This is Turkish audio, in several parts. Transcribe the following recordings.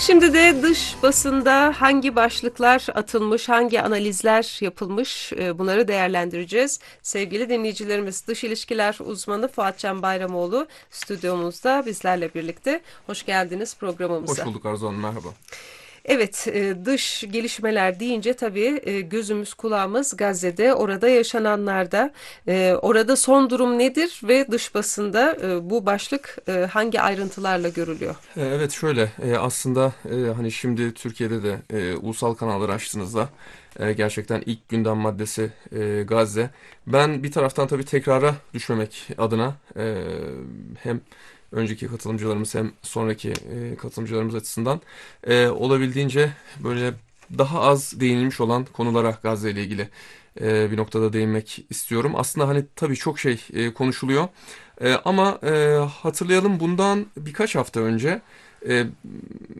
Şimdi de dış basında hangi başlıklar atılmış, hangi analizler yapılmış e, bunları değerlendireceğiz. Sevgili dinleyicilerimiz dış ilişkiler uzmanı Fuatcan Bayramoğlu stüdyomuzda bizlerle birlikte. Hoş geldiniz programımıza. Hoş bulduk Arzu Hanım merhaba. Evet, e, dış gelişmeler deyince tabii e, gözümüz kulağımız Gazze'de, orada yaşananlarda, e, orada son durum nedir ve dış basında bu başlık hangi ayrıntılarla görülüyor? Evet şöyle aslında hani şimdi Türkiye'de de ulusal kanalları açtığınızda gerçekten ilk gündem maddesi Gazze. Ben bir taraftan tabii tekrara düşmemek adına hem önceki katılımcılarımız hem sonraki e, katılımcılarımız açısından e, olabildiğince böyle daha az değinilmiş olan konulara Gazze ile ilgili e, bir noktada değinmek istiyorum. Aslında hani tabii çok şey e, konuşuluyor e, ama e, hatırlayalım bundan birkaç hafta önce e,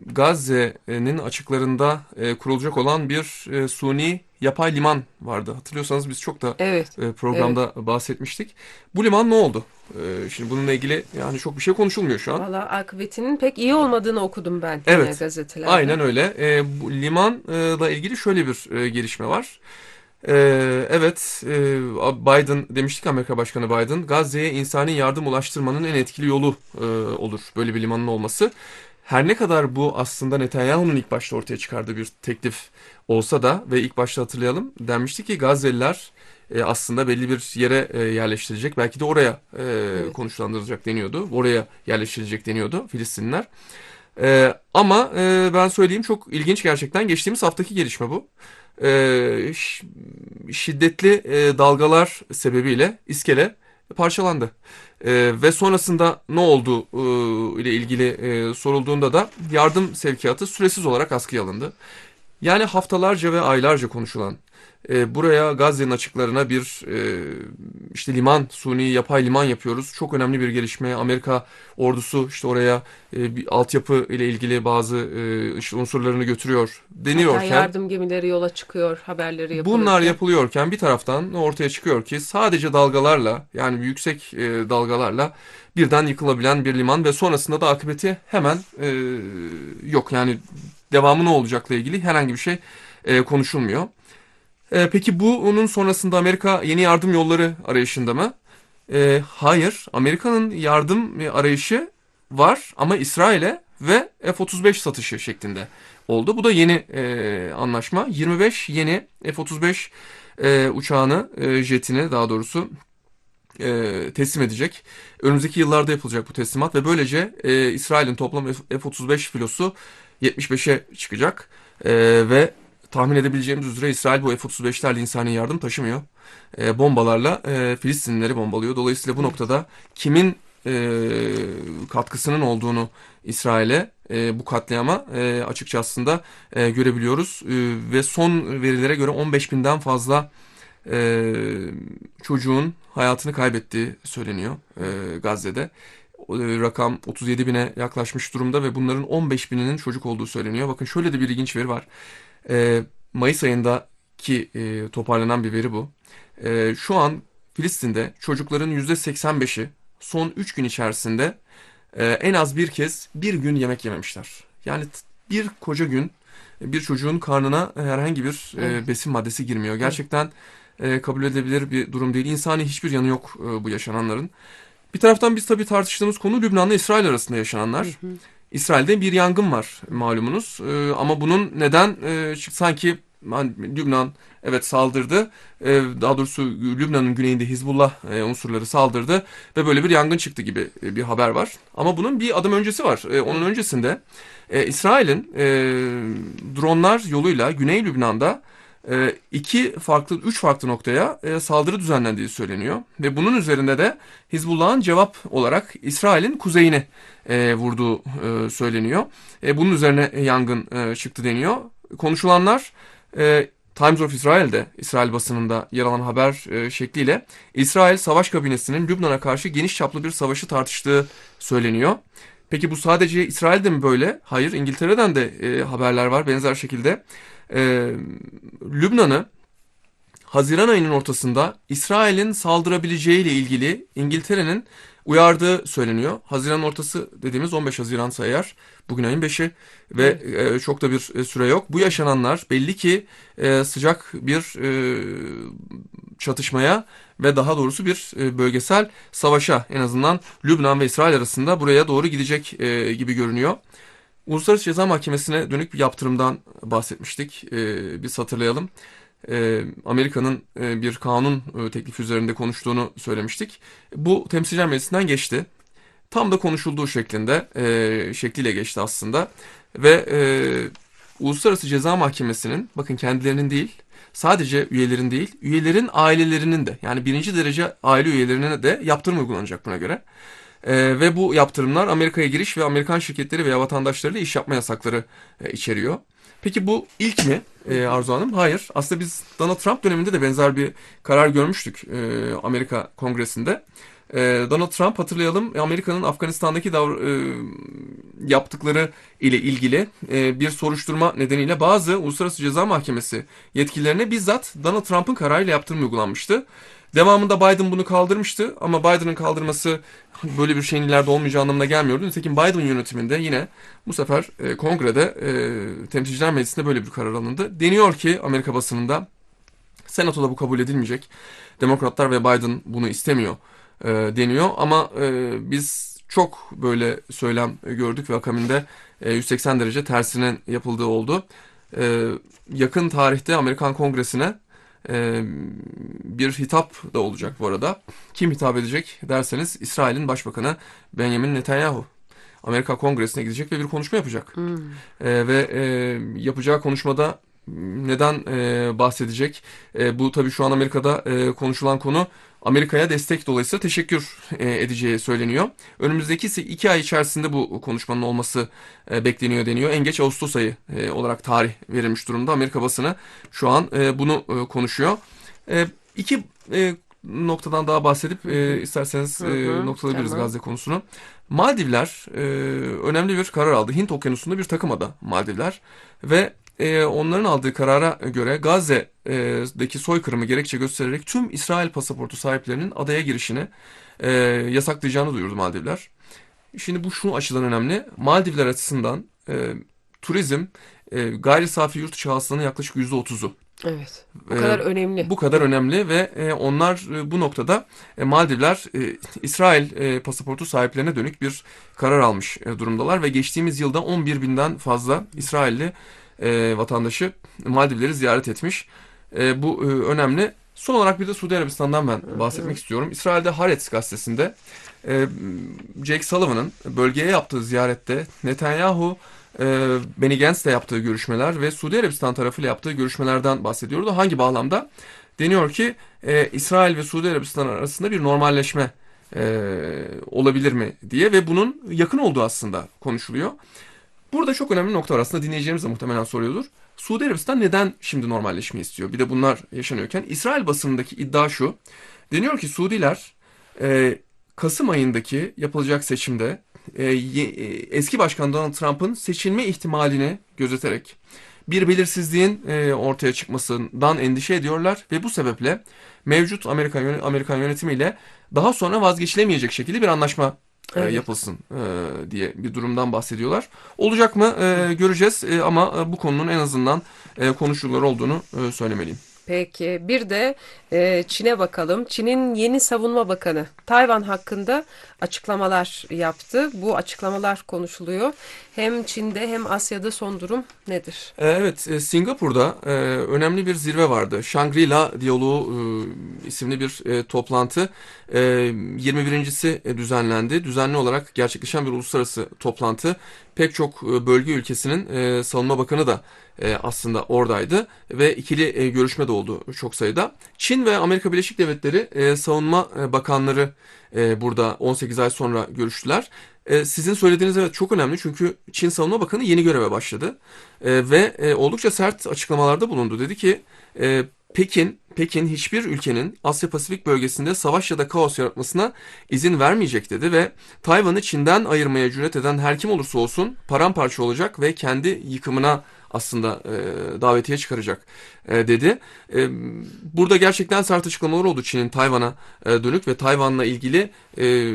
Gazze'nin açıklarında e, kurulacak olan bir e, suni yapay liman vardı. Hatırlıyorsanız biz çok da evet, e, programda evet. bahsetmiştik. Bu liman ne oldu? E, şimdi bununla ilgili yani çok bir şey konuşulmuyor şu an. Valla akıbetinin pek iyi olmadığını okudum ben evet, gazetelerde. Aynen öyle. E, bu limanla ilgili şöyle bir e, gelişme var. Ee, evet, e, Biden demiştik Amerika Başkanı Biden, Gazze'ye insani yardım ulaştırmanın en etkili yolu e, olur böyle bir limanın olması. Her ne kadar bu aslında Netanyahu'nun ilk başta ortaya çıkardığı bir teklif olsa da ve ilk başta hatırlayalım denmişti ki Gazze'liler e, aslında belli bir yere e, yerleştirilecek. Belki de oraya e, evet. konuşlandırılacak deniyordu. Oraya yerleştirilecek deniyordu Filistinliler. E, ama e, ben söyleyeyim çok ilginç gerçekten. Geçtiğimiz haftaki gelişme bu. E, şiddetli e, dalgalar sebebiyle iskele parçalandı. E, ve sonrasında ne oldu e, ile ilgili e, sorulduğunda da yardım sevkiyatı süresiz olarak askıya alındı. Yani haftalarca ve aylarca konuşulan e, buraya Gazze'nin açıklarına bir e, işte liman, suni yapay liman yapıyoruz. Çok önemli bir gelişme. Amerika ordusu işte oraya e, bir altyapı ile ilgili bazı e, işte unsurlarını götürüyor deniyorken. Hatta yardım gemileri yola çıkıyor haberleri yapılıyor. Bunlar yapılıyorken bir taraftan ortaya çıkıyor ki sadece dalgalarla yani yüksek e, dalgalarla birden yıkılabilen bir liman ve sonrasında da akıbeti hemen e, yok. Yani devamı ne olacakla ilgili herhangi bir şey e, konuşulmuyor. E, peki bu onun sonrasında Amerika yeni yardım yolları arayışında mı? E, hayır. Amerika'nın yardım arayışı var ama İsrail'e ve F-35 satışı şeklinde oldu. Bu da yeni e, anlaşma. 25 yeni F-35 e, uçağını, e, jetini daha doğrusu e, teslim edecek. Önümüzdeki yıllarda yapılacak bu teslimat ve böylece e, İsrail'in toplam F-35 filosu 75'e çıkacak. E, ve tahmin edebileceğimiz üzere İsrail bu F-35'lerle insani yardım taşımıyor. E, bombalarla e, Filistinlileri bombalıyor. Dolayısıyla bu noktada kimin e, katkısının olduğunu İsrail'e e, bu katliama e, açıkça aslında e, görebiliyoruz. E, ve son verilere göre 15 binden fazla e, çocuğun hayatını kaybettiği söyleniyor e, Gazze'de. E, rakam 37 bine yaklaşmış durumda ve bunların 15 bininin çocuk olduğu söyleniyor. Bakın şöyle de bir ilginç veri var. E, Mayıs ayındaki e, toparlanan bir veri bu. E, şu an Filistin'de çocukların %85'i son 3 gün içerisinde e, en az bir kez bir gün yemek yememişler. Yani bir koca gün bir çocuğun karnına herhangi bir e, besin maddesi girmiyor. Gerçekten e, kabul edilebilir bir durum değil. İnsani hiçbir yanı yok e, bu yaşananların. Bir taraftan biz tabii tartıştığımız konu Lübnan'la İsrail arasında yaşananlar. Hı hı. İsrail'de bir yangın var malumunuz. E, ama bunun neden e, sanki Lübnan evet saldırdı. E, daha doğrusu Lübnan'ın güneyinde Hizbullah e, unsurları saldırdı ve böyle bir yangın çıktı gibi e, bir haber var. Ama bunun bir adım öncesi var. E, onun öncesinde e, İsrail'in e, dronlar yoluyla Güney Lübnan'da e, iki farklı, üç farklı noktaya e, saldırı düzenlendiği söyleniyor. Ve bunun üzerinde de Hizbullah'ın cevap olarak İsrail'in kuzeyine e, vurduğu e, söyleniyor. E, bunun üzerine yangın e, çıktı deniyor. Konuşulanlar Times of Israel'de, İsrail basınında yer alan haber şekliyle İsrail savaş kabinesinin Lübnan'a karşı geniş çaplı bir savaşı tartıştığı söyleniyor. Peki bu sadece İsrail'de mi böyle? Hayır, İngiltere'den de haberler var benzer şekilde. E, Lübnan'ı Haziran ayının ortasında İsrail'in saldırabileceği ile ilgili İngiltere'nin uyardığı söyleniyor. Haziran ortası dediğimiz 15 Haziran eğer bugün ayın 5'i ve e, çok da bir e, süre yok. Bu yaşananlar belli ki e, sıcak bir e, çatışmaya ve daha doğrusu bir e, bölgesel savaşa en azından Lübnan ve İsrail arasında buraya doğru gidecek e, gibi görünüyor. Uluslararası Ceza Mahkemesi'ne dönük bir yaptırımdan bahsetmiştik. E, biz hatırlayalım. E, Amerika'nın e, bir kanun e, teklifi üzerinde konuştuğunu söylemiştik. Bu Temsilciler Meclisi'nden geçti. Tam da konuşulduğu şeklinde, e, şekliyle geçti aslında. Ve e, Uluslararası Ceza Mahkemesi'nin, bakın kendilerinin değil, sadece üyelerin değil, üyelerin ailelerinin de, yani birinci derece aile üyelerine de yaptırım uygulanacak buna göre. E, ve bu yaptırımlar Amerika'ya giriş ve Amerikan şirketleri veya vatandaşlarıyla iş yapma yasakları e, içeriyor. Peki bu ilk mi e, Arzu Hanım? Hayır. Aslında biz Donald Trump döneminde de benzer bir karar görmüştük e, Amerika Kongresi'nde. E, Donald Trump hatırlayalım Amerika'nın Afganistan'daki davr- e, yaptıkları ile ilgili e, bir soruşturma nedeniyle bazı Uluslararası Ceza Mahkemesi yetkililerine bizzat Donald Trump'ın kararıyla yaptırım uygulanmıştı. Devamında Biden bunu kaldırmıştı ama Biden'ın kaldırması böyle bir şeyin ileride olmayacağı anlamına gelmiyordu. Nitekim Biden yönetiminde yine bu sefer e, kongrede e, Temsilciler Meclisi'nde böyle bir karar alındı. Deniyor ki Amerika basınında Senatoda bu kabul edilmeyecek. Demokratlar ve Biden bunu istemiyor e, deniyor ama e, biz çok böyle söylem gördük ve akabinde e, 180 derece tersinin yapıldığı oldu. E, yakın tarihte Amerikan Kongresi'ne e, bir hitap da olacak bu arada. Kim hitap edecek derseniz İsrail'in Başbakanı Benjamin Netanyahu. Amerika Kongresi'ne gidecek ve bir konuşma yapacak. E, ve e, yapacağı konuşmada neden e, bahsedecek? E, bu tabii şu an Amerika'da e, konuşulan konu Amerika'ya destek dolayısıyla teşekkür e, edeceği söyleniyor. Önümüzdeki ise iki ay içerisinde bu konuşmanın olması e, bekleniyor deniyor. En geç Ağustos ayı e, olarak tarih verilmiş durumda. Amerika basını şu an e, bunu e, konuşuyor. E, iki e, noktadan daha bahsedip e, isterseniz Hı e, hı, noktalayabiliriz tamam. Gazze konusunu. Maldivler e, önemli bir karar aldı. Hint Okyanusu'nda bir takım ada Maldivler ve e, onların aldığı karara göre Gazze'deki soykırımı gerekçe göstererek tüm İsrail pasaportu sahiplerinin adaya girişini e, yasaklayacağını duyurdu Maldivler. Şimdi bu şu açıdan önemli. Maldivler açısından e, turizm e, gayri safi yurt içi hasılanın yaklaşık %30'u. Evet. Bu E, kadar önemli. bu kadar önemli ve e, onlar e, bu noktada e, Maldivler e, İsrail e, pasaportu sahiplerine dönük bir karar almış e, durumdalar ve geçtiğimiz yılda 11 binden fazla İsrailli e, vatandaşı Maldivleri ziyaret etmiş. E, bu e, önemli. Son olarak bir de Suudi Arabistan'dan ben bahsetmek istiyorum. İsrail'de Haaretz gazetesinde e, Jake Sullivan'ın bölgeye yaptığı ziyarette Netanyahu e, Benny Gantz'le yaptığı görüşmeler ve Suudi Arabistan tarafıyla yaptığı görüşmelerden bahsediyordu. Hangi bağlamda? Deniyor ki e, İsrail ve Suudi Arabistan arasında bir normalleşme e, olabilir mi diye ve bunun yakın olduğu aslında konuşuluyor. Burada çok önemli nokta var aslında dinleyicilerimiz de muhtemelen soruyordur. Suudi Arabistan neden şimdi normalleşme istiyor? Bir de bunlar yaşanıyorken İsrail basınındaki iddia şu. Deniyor ki Suudiler e, Kasım ayındaki yapılacak seçimde e, e, eski başkan Donald Trump'ın seçilme ihtimalini gözeterek bir belirsizliğin e, ortaya çıkmasından endişe ediyorlar ve bu sebeple mevcut Amerikan Amerikan yönetimiyle daha sonra vazgeçilemeyecek şekilde bir anlaşma Evet. yapılsın e, diye bir durumdan bahsediyorlar. Olacak mı e, göreceğiz e, ama e, bu konunun en azından e, konuşulur olduğunu e, söylemeliyim. Peki bir de e, Çin'e bakalım. Çin'in yeni savunma bakanı Tayvan hakkında açıklamalar yaptı. Bu açıklamalar konuşuluyor. Hem Çin'de hem Asya'da son durum nedir? E, Evet, e, Singapur'da e, önemli bir zirve vardı. Shangri-La Diyaloğu e, isimli bir toplantı. E, 21.si düzenlendi. Düzenli olarak gerçekleşen bir uluslararası toplantı. Pek çok bölge ülkesinin savunma bakanı da aslında oradaydı ve ikili görüşme de oldu çok sayıda. Çin ve Amerika Birleşik Devletleri savunma bakanları e, burada 18 ay sonra görüştüler. E, sizin söylediğiniz evet çok önemli çünkü Çin Savunma Bakanı yeni göreve başladı. E, ve e, oldukça sert açıklamalarda bulundu. Dedi ki e, Pekin, Pekin hiçbir ülkenin Asya Pasifik bölgesinde savaş ya da kaos yaratmasına izin vermeyecek dedi ve Tayvan'ı Çin'den ayırmaya cüret eden her kim olursa olsun paramparça olacak ve kendi yıkımına aslında e, davetiye çıkaracak e, dedi. E, burada gerçekten sert açıklamalar oldu Çin'in Tayvan'a e, dönük ve Tayvan'la ilgili e,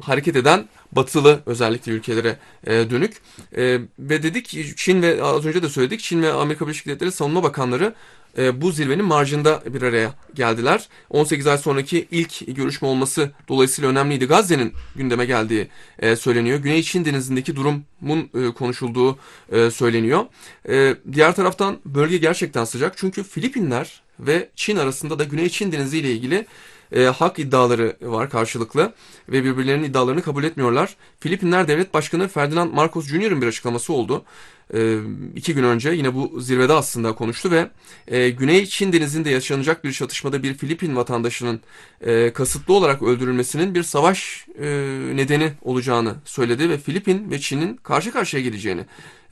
hareket eden batılı özellikle ülkelere e, dönük. E, ve dedik Çin ve az önce de söyledik Çin ve Amerika Birleşik Devletleri Savunma Bakanları e, bu zirvenin marjında bir araya geldiler. 18 ay sonraki ilk görüşme olması dolayısıyla önemliydi. Gazze'nin gündeme geldiği e, söyleniyor. Güney Çin denizindeki durumun e, konuşulduğu e, söyleniyor. E, diğer taraftan bölge gerçekten sıcak. Çünkü Filipinler ve Çin arasında da Güney Çin Denizi ile ilgili e, hak iddiaları var karşılıklı ve birbirlerinin iddialarını kabul etmiyorlar. Filipinler Devlet Başkanı Ferdinand Marcos Jr.'ın bir açıklaması oldu. E, iki gün önce yine bu zirvede aslında konuştu ve e, Güney Çin Denizi'nde yaşanacak bir çatışmada bir Filipin vatandaşının e, kasıtlı olarak öldürülmesinin bir savaş e, nedeni olacağını söyledi ve Filipin ve Çin'in karşı karşıya geleceğini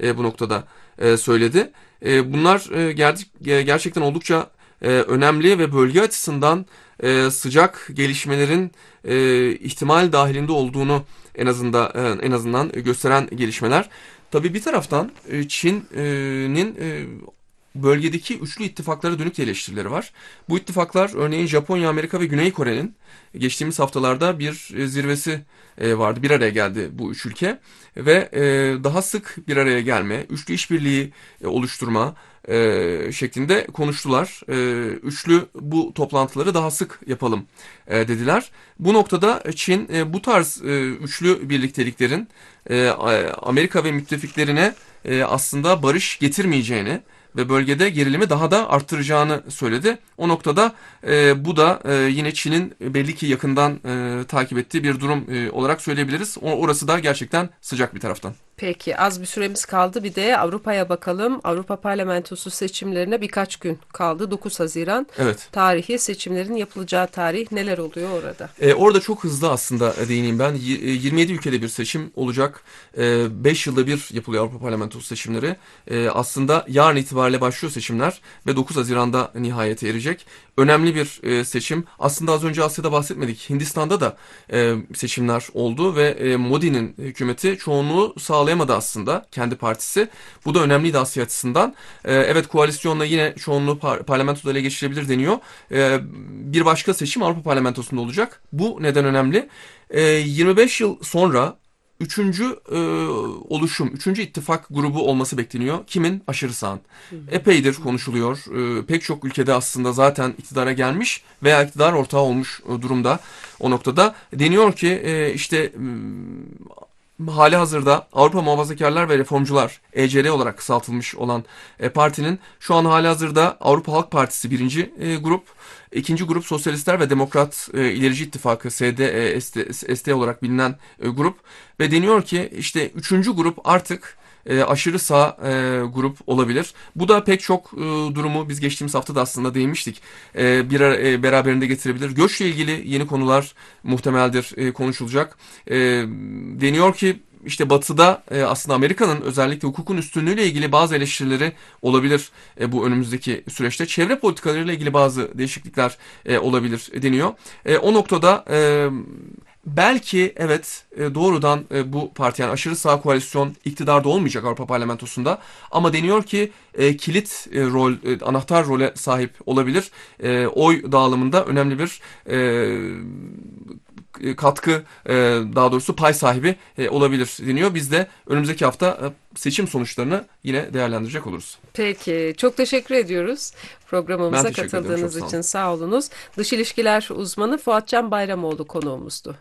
e, bu noktada e, söyledi. E, bunlar e, ger- e, gerçekten oldukça e, önemli ve bölge açısından e, sıcak gelişmelerin e, ihtimal dahilinde olduğunu en azından e, en azından gösteren gelişmeler. Tabii bir taraftan e, Çin'in e, bölgedeki üçlü ittifaklara dönük eleştirileri var. Bu ittifaklar örneğin Japonya, Amerika ve Güney Kore'nin geçtiğimiz haftalarda bir e, zirvesi e, vardı. Bir araya geldi bu üç ülke ve e, daha sık bir araya gelme, üçlü işbirliği e, oluşturma e, şeklinde konuştular. E, üçlü bu toplantıları daha sık yapalım e, dediler. Bu noktada Çin e, bu tarz e, üçlü birlikteliklerin e, Amerika ve müttefiklerine e, aslında barış getirmeyeceğini ve bölgede gerilimi daha da arttıracağını söyledi. O noktada e, bu da e, yine Çin'in belli ki yakından e, takip ettiği bir durum e, olarak söyleyebiliriz. O, orası da gerçekten sıcak bir taraftan. Peki az bir süremiz kaldı. Bir de Avrupa'ya bakalım. Avrupa Parlamentosu seçimlerine birkaç gün kaldı. 9 Haziran Evet. tarihi seçimlerin yapılacağı tarih neler oluyor orada? E, orada çok hızlı aslında değineyim ben. Y- e, 27 ülkede bir seçim olacak. 5 yılda bir yapılıyor Avrupa Parlamentosu seçimleri. E, aslında yarın itibariyle başlıyor seçimler ve 9 Haziran'da nihayete erecek. Önemli bir e, seçim. Aslında az önce Asya'da bahsetmedik. Hindistan'da da e, seçimler oldu ve e, Modi'nin hükümeti çoğunluğu sağlayamadı aslında kendi partisi. Bu da önemliydi Asya açısından. E, evet koalisyonla yine çoğunluğu par- parlamentoda ele geçirebilir deniyor. E, bir başka seçim Avrupa Parlamentosu'nda olacak. Bu neden önemli? E, 25 yıl sonra üçüncü e, oluşum, üçüncü ittifak grubu olması bekleniyor. Kimin? Aşırı sağın. Epeydir konuşuluyor. E, pek çok ülkede aslında zaten iktidara gelmiş veya iktidar ortağı olmuş e, durumda o noktada. Deniyor ki e, işte hali hazırda Avrupa Muhafazakarlar ve Reformcular ECR olarak kısaltılmış olan e, partinin şu an hali hazırda Avrupa Halk Partisi birinci e, grup, ikinci grup Sosyalistler ve Demokrat e, İlerici İttifakı SD, e, ST, ST olarak bilinen e, grup. Ve deniyor ki işte üçüncü grup artık e, aşırı sağ e, grup olabilir. Bu da pek çok e, durumu biz geçtiğimiz hafta da aslında değinmiştik. E, bir e, beraberinde getirebilir. Göçle ilgili yeni konular muhtemeldir e, konuşulacak. E, deniyor ki işte Batı'da e, aslında Amerika'nın özellikle hukukun üstünlüğüyle ilgili bazı eleştirileri olabilir e, bu önümüzdeki süreçte. Çevre politikalarıyla ilgili bazı değişiklikler e, olabilir deniyor. E, o noktada e, belki evet e, doğrudan e, bu parti yani aşırı sağ koalisyon iktidarda olmayacak Avrupa Parlamentosu'nda ama deniyor ki e, kilit rol anahtar role sahip olabilir. Oy dağılımında önemli bir katkı daha doğrusu pay sahibi olabilir deniyor. Biz de önümüzdeki hafta seçim sonuçlarını yine değerlendirecek oluruz. Peki çok teşekkür ediyoruz programımıza ederim, katıldığınız olun. için sağ olunuz. Dış ilişkiler uzmanı Fuatcan Bayramoğlu konuğumuzdu.